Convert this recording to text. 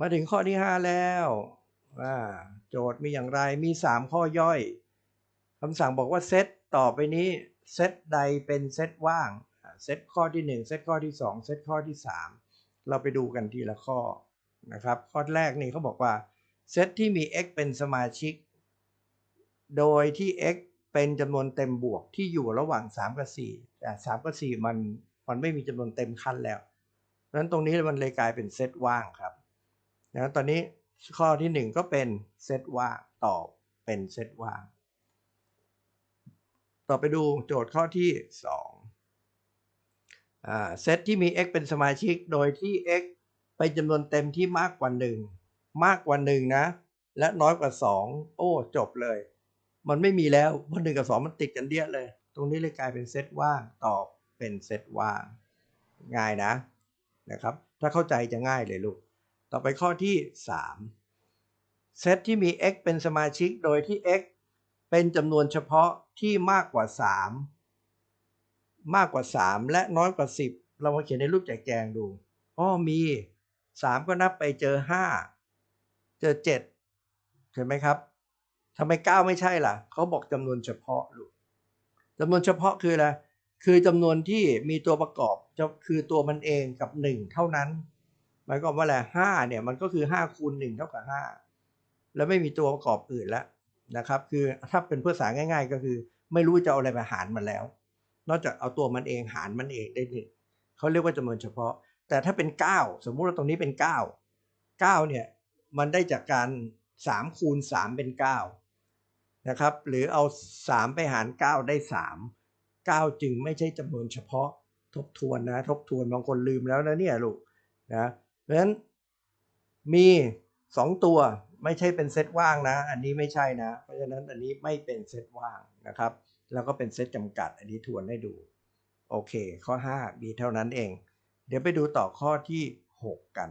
มาถึงข้อที่ห้าแล้วอ่าโจทย์มีอย่างไรมีสามข้อย่อยคำสั่งบอกว่าเซตต่อไปนี้เซตใดเป็นเซตว่างเซตข้อที่หนึ่งเซตข้อที่สองเซตข้อที่สามเราไปดูกันทีละข้อนะครับ ข้อแรกนี่เขาบอกว่าเซตที่มี x เป็นสมาชิก โดยที่ x เป็นจำนวนเต็มบวกที่อยู่ระหว่าง 3 กับ4แต่3กับ4มันมันไม่มีจำนวนเต็มขั้นแล้วนั้นตรงนี้มันเลยกลายเป็นเซตว่างครับ นะตอนนี้ข้อที่ 1 ก็เป็นเซตว่างตอบเป็นเซตว่าง ต่อไปดูโจทย์ข้อที่2อ่าเซตที่มี x เป็นสมาชิกโดยที่ x เป็นจำนวนเต็มที่มากกว่า 1 มากกว่า1นะ และน้อยกว่า 2 โอ้จบเลย มันไม่มีแล้วเพราะหนึ่งกับสองมันติดกันเดียเลย ตรงนี้เลยกลายเป็นเซตว่างตอบเป็นเซตว่าง ง่ายนะนะครับ ถ้าเข้าใจจะง่ายเลยลูก ต่อไปข้อที่ 3 เซตที่มี x เป็นสมาชิกโดยที่ x เป็นจำนวนเฉพาะที่มากกว่า 3 มากกว่า 3 และน้อยกว่า 10 เรามาเขียนในรูปแจกแจงดูอ๋อมี 3 ก็นับไปเจอ 5 เจอ7เห็นไหมครับทำไมเก้าไม่ใช่ล่ะ เขาบอกจำนวนเฉพาะลูกจำนวนเฉพาะคืออะไร คือจำนวนที่มีตัวประกอบจะคือตัวมันเองกับหนึ่งเท่านั้น หมายความว่าอะไรห้าเนี่ยมันก็คือห้าคูณหนึ่งเท่ากับห้าแล้วไม่มีตัวประกอบอื่นแล้วนะครับ คือถ้าเป็นภาษาง่าย ๆ ก็คือ ไม่รู้จะเอาอะไรมาหารมันแล้ว นอกจากเอาตัวมันเองหารมันเองได้หนึ่งเขาเรียกว่าจำนวนเฉพาะ แต่ถ้าเป็นเก้าสมมุติว่าตรงนี้เป็นเก้าเก้าเนี่ยมันได้จากการสามคูณสามเป็นเก้านะครับ หรือเอา 3 ไปหาร 9 ได้ 3 9 จึงไม่ใช่จำนวนเฉพาะทบทวนนะ ทบทวนบางคนลืมแล้วนะเนี่ยลูกนะ เพราะฉะนั้นมี 2 ตัวไม่ใช่เป็นเซตว่างนะ อันนี้ไม่ใช่นะ เพราะฉะนั้นอันนี้ไม่เป็นเซตว่างนะครับ แล้วก็เป็นเซตจำกัด อันนี้ทวนให้ดู โอเค ข้อ 5 มีเท่านั้นเอง เดี๋ยวไปดูต่อข้อที่ 6 กัน